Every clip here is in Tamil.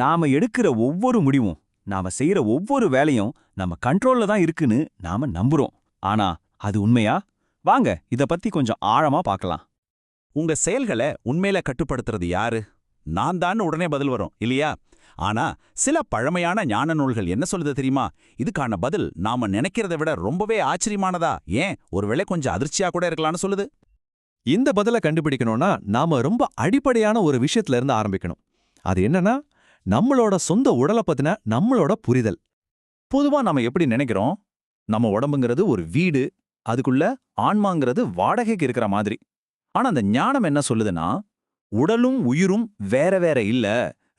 நாம எடுக்கிற ஒவ்வொரு முடிவும் நாம செய்யற ஒவ்வொரு வேலையும் நம்ம கண்ட்ரோல்ல தான் இருக்குன்னு நாம நம்புறோம். ஆனா அது உண்மையா? வாங்க இத பத்தி கொஞ்சம் ஆழமா பார்க்கலாம். உங்க செயல்களை உண்மையில கட்டுப்படுத்துறது யாரு? நான் தான் உடனே பதில் வரும் இல்லையா? ஆனா சில பழமையான ஞான நூல்கள் என்ன சொல்லுது தெரியுமா? இதுக்கான பதில் நாம நினைக்கிறத விட ரொம்பவே ஆச்சரியமானதா? ஏன்? ஒருவேளை கொஞ்சம் அதிர்ச்சியா கூட இருக்கலாம்னு சொல்லுது. இந்த பதில கண்டுபிடிக்கணும்னா நாம ரொம்ப அடிப்படையான ஒரு விஷயத்துல இருந்து ஆரம்பிக்கணும். அது என்னன்னா நம்மளோட சொந்த உடலை பத்தின நம்மளோட புரிதல். பொதுவா நாம எப்படி நினைக்கிறோம்? நம்ம உடம்புங்கிறது ஒரு வீடு அதுக்குள்ள ஆன்மாங்கிறது வாடகைக்கு இருக்கிற மாதிரி. ஆனா அந்த ஞானம் என்ன சொல்லுதுன்னா உடலும் உயிரும் வேற வேற இல்ல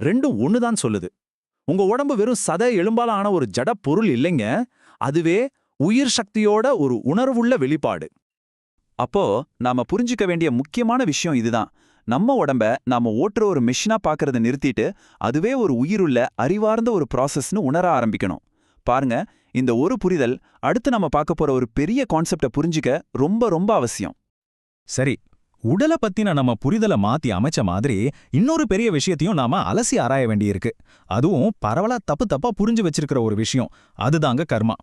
ரெண்டும் ஒண்ணுதான் சொல்லுது. உங்க உடம்பு வெறும் சத எலும்பால ஆன ஒரு ஜட பொருள் இல்லைங்க அதுவே உயிர் சக்தியோட ஒரு உணர்வுள்ள வெளிப்பாடு. அப்போ நாம புரிஞ்சுக்க வேண்டிய முக்கியமான விஷயம் இதுதான். நம்ம உடம்ப நாம ஓட்டுற ஒரு மெஷினா பாக்குறத நிறுத்திட்டு அதுவே ஒரு உயிருள்ள அறிவார்ந்த ஒரு ப்ராசஸ்னு உணர ஆரம்பிக்கணும். பாருங்க இந்த ஒரு புரிதல் அடுத்து நம்ம பார்க்க போற ஒரு பெரிய கான்செப்டை புரிஞ்சுக்க ரொம்ப ரொம்ப அவசியம். சரி உடலை பத்தின நம்ம புரிதலை மாத்தி அமைச்ச மாதிரி இன்னொரு பெரிய விஷயத்தையும் நாம அலசி ஆராய வேண்டியிருக்கு. அதுவும் பரவலா தப்பு தப்பா புரிஞ்சு வச்சிருக்கிற ஒரு விஷயம். அதுதாங்க கர்மா.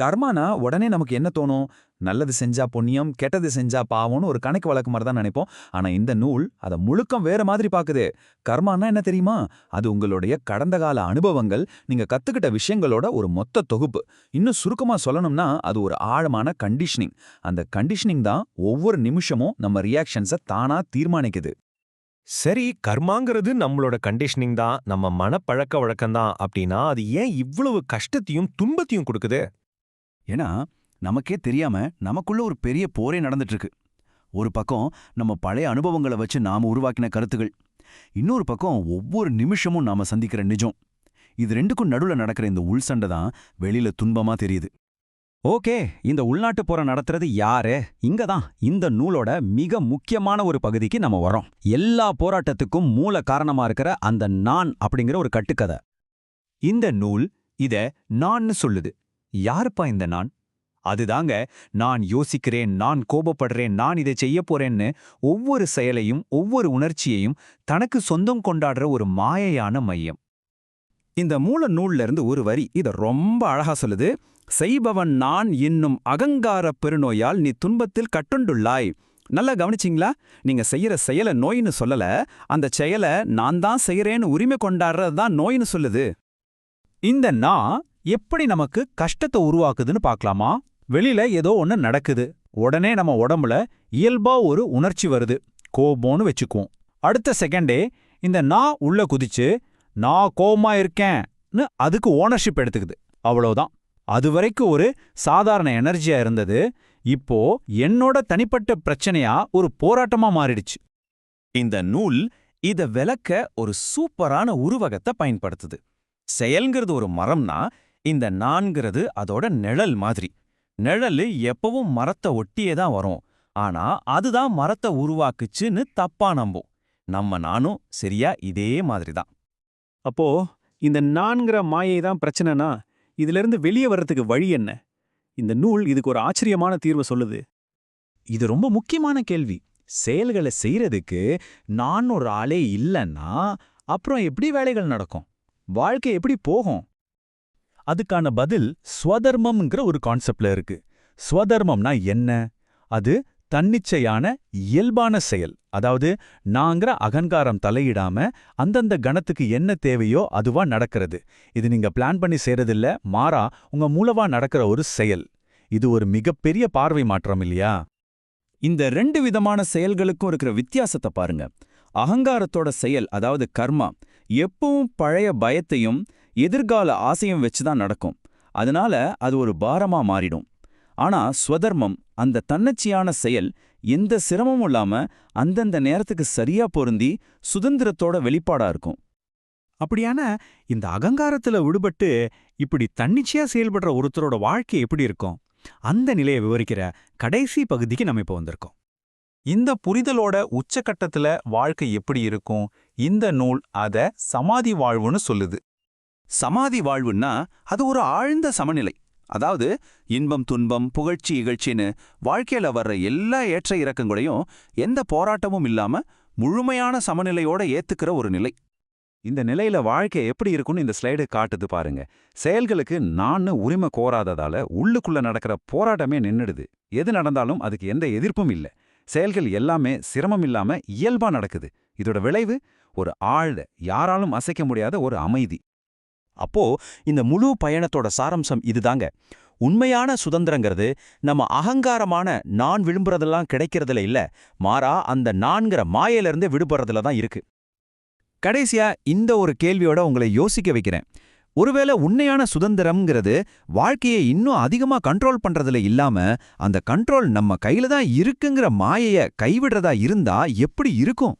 கர்மானா உடனே நமக்கு என்ன தோணும்? நல்லது செஞ்சா புண்ணியம் கெட்டது செஞ்சா பாவம்னு ஒரு கணக்கு வழக்கு மாதிரி தான் நினைப்போம். ஆனா இந்த நூல் அதை முழுக்கம் வேற மாதிரி பாக்குது. கர்மானா என்ன தெரியுமா? அது உங்களுடைய கடந்த கால அனுபவங்கள் நீங்க கத்துக்கிட்ட விஷயங்களோட ஒரு மொத்த தொகுப்பு. இன்னும் சுருக்கமா சொல்லணும்னா அது ஒரு ஆழமான கண்டிஷனிங் அந்த கண்டிஷனிங் தான் ஒவ்வொரு நிமிஷமும் நம்ம ரியாக்ஷன்ஸை தானா தீர்மானிக்குது. சரி கர்மாங்கிறது நம்மளோட கண்டிஷனிங் தான் நம்ம மனப்பழக்க வழக்கம் தான் அப்படின்னா அது ஏன் இவ்வளவு கஷ்டத்தையும் துன்பத்தையும் கொடுக்குது? ஏன்னா நமக்கே தெரியாம நமக்குள்ள ஒரு பெரிய போரே நடந்துட்டு இருக்கு ஒரு பக்கம் நம்ம பழைய அனுபவங்களை வச்சு நாம உருவாக்கின கருத்துகள் இன்னொரு பக்கம் ஒவ்வொரு நிமிஷமும் நாம சந்திக்கிற நிஜம். இது ரெண்டுக்கும் நடுவுல நடக்கிற இந்த உள் சண்டை தான் வெளியில துன்பமா தெரியுது. ஓகே இந்த உள்நாட்டு போற நடத்துறது யாரு? இங்க தான் இந்த நூலோட மிக முக்கியமான ஒரு பகுதிக்கு நம்ம வரோம் எல்லா போராட்டத்துக்கும் மூல காரணமா இருக்கிற அந்த நான் அப்படிங்கிற ஒரு கட்டுக்கதை. இந்த நூல் இத நான்னு சொல்லுது. யாருப்பா இந்த நான்? அதுதாங்க நான் யோசிக்கிறேன் நான் கோபப்படுறேன் நான் இதை செய்ய போறேன்னு ஒவ்வொரு செயலையும் ஒவ்வொரு உணர்ச்சியையும் தனக்கு சொந்தம் கொண்டாடுற ஒரு மாயையான மையம். இந்த மூல நூல்ல இருந்து ஒரு வரி இத ரொம்ப அழகா சொல்லுது. செய்பவன் நான் என்னும் அகங்கார பெருநோயால் நீ துன்பத்தில் கட்டுண்டுள்ளாய். நல்லா கவனிச்சிங்களா? நீங்க செய்யற செயலை நோயின்னு சொல்லல அந்த செயலை நான் தான் செய்யறேன்னு உரிமை கொண்டாடுறது தான் நோயின்னு சொல்லுது. இந்த நான் எப்படி நமக்கு கஷ்டத்தை உருவாக்குதுன்னு பார்க்கலாமா? வெளியில ஏதோ ஒன்று நடக்குது. உடனே நம்ம உடம்புல இயல்பா ஒரு உணர்ச்சி வருது. கோபம்னு வச்சுக்குவோம். அடுத்த செகண்டே இந்த நான் உள்ள குதிச்சு நான் கோபமா இருக்கேன்னு அதுக்கு ஓனர்ஷிப் எடுத்துக்குது. அவ்வளவுதான். அது வரைக்கும் ஒரு சாதாரண எனர்ஜியா இருந்தது. இப்போ என்னோட தனிப்பட்ட பிரச்சனையா ஒரு போராட்டமா மாறிடுச்சு. இந்த நூல் இத விளக்க ஒரு சூப்பரான உருவகத்தை பயன்படுத்துது. செயல்ங்கிறது ஒரு மரம்னா இந்த நான்கிறது அதோட நிழல் மாதிரி. நிழல் எப்பவும் மரத்தை ஒட்டியே தான் வரும். ஆனா அதுதான் மரத்தை உருவாக்குச்சுன்னு தப்பா நம்பும். நம்ம நானும் சரியா இதே மாதிரி தான் அப்போ இந்த நான்கிற மாயை தான் பிரச்சனைனா இதிலிருந்து வெளியே வர்றதுக்கு வழி என்ன? இந்த நூல் இதுக்கு ஒரு ஆச்சரியமான தீர்வு சொல்லுது. இது ரொம்ப முக்கியமான கேள்வி. செயல்களை செய்யறதுக்கு நான் ஒரு ஆளே இல்லைன்னா அப்புறம் எப்படி வேலைகள் நடக்கும்? வாழ்க்கை எப்படி போகும்? அதுக்கான பதில் ஸ்வதர்மம்ங்கிற ஒரு கான்செப்ட்ல இருக்கு. ஸ்வதர்மம்னா என்ன? அது தன்னிச்சையான இயல்பான செயல். அதாவது நாங்கிற அகங்காரம் தலையிடாம அந்தந்த கணத்துக்கு என்ன தேவையோ அதுவா நடக்கிறது. இது நீங்க பிளான் பண்ணி செய்யறதில்ல மாறா உங்க மூலவா நடக்கிற ஒரு செயல். இது ஒரு மிகப்பெரிய பார்வை மாற்றம் இல்லையா? இந்த ரெண்டு விதமான செயல்களுக்கும் இருக்கிற வித்தியாசத்தை பாருங்க. அகங்காரத்தோட செயல் அதாவது கர்மா எப்பவும் பழைய பயத்தையும் எதிர்கால ஆசையும் வச்சு தான் நடக்கும். அதனால அது ஒரு பாரமா மாறிடும். ஆனா ஸ்வதர்மம் அந்த தன்னச்சியான செயல் எந்த சிரமமும் இல்லாம அந்தந்த நேரத்துக்கு சரியா பொருந்தி சுதந்திரத்தோட வெளிப்பாடா இருக்கும். அப்படியான இந்த அகங்காரத்துல விடுபட்டு இப்படி தன்னிச்சையா செயல்படுற ஒருத்தரோட வாழ்க்கை எப்படி இருக்கும்? அந்த நிலையை விவரிக்கிற கடைசி பகுதிக்கு நம்ம இப்போ வந்திருக்கோம். இந்த புரிதலோட உச்சக்கட்டத்துல வாழ்க்கை எப்படி இருக்கும்? இந்த நூல் அத சமாதி வாழ்வுன்னு சொல்லுது. சமாதி வாழ்வுன்னா அது ஒரு ஆழ்ந்த சமநிலை. அதாவது இன்பம் துன்பம் புகழ்ச்சி இகழ்ச்சின்னு வாழ்க்கையில வர்ற எல்லா ஏற்ற இறக்கங்களையும் எந்த போராட்டமும் இல்லாம முழுமையான சமநிலையோட ஏத்துக்கிற ஒரு நிலை. இந்த நிலையில வாழ்க்கை எப்படி இருக்கும்னு இந்த ஸ்லைடு காட்டுது பாருங்க. செயல்களுக்கு நான் உரிமை கோராததால உள்ளுக்குள்ள நடக்கிற போராட்டமே நின்னுடுது. எது நடந்தாலும் அதுக்கு எந்த எதிர்ப்பும் இல்ல. செயல்கள் எல்லாமே சிரமம் இல்லாம இயல்பா நடக்குது. இதோட விளைவு ஒரு ஆழ்ந்த யாராலும் அசைக்க முடியாத ஒரு அமைதி. அப்போ இந்த முழு பயணத்தோட சாரம்சம் இதுதாங்க. உண்மையான சுதந்திரங்கிறது நம்ம அகங்காரமான நான் விரும்புறதெல்லாம் கிடைக்கிறதுல இல்ல மாறா அந்த நான்கிற மாயையிலிருந்தே விடுபடுறதுல தான் இருக்கு. கடைசியா இந்த ஒரு கேள்வியோட உங்களை யோசிக்க வைக்கிறேன். ஒருவேளை உண்மையான சுதந்திரம்ங்கிறது வாழ்க்கையை இன்னும் அதிகமா கண்ட்ரோல் பண்றதுல இல்லாம அந்த கண்ட்ரோல் நம்ம கையில தான் இருக்குங்கிற மாயைய கைவிடுறதா இருந்தா எப்படி இருக்கும்?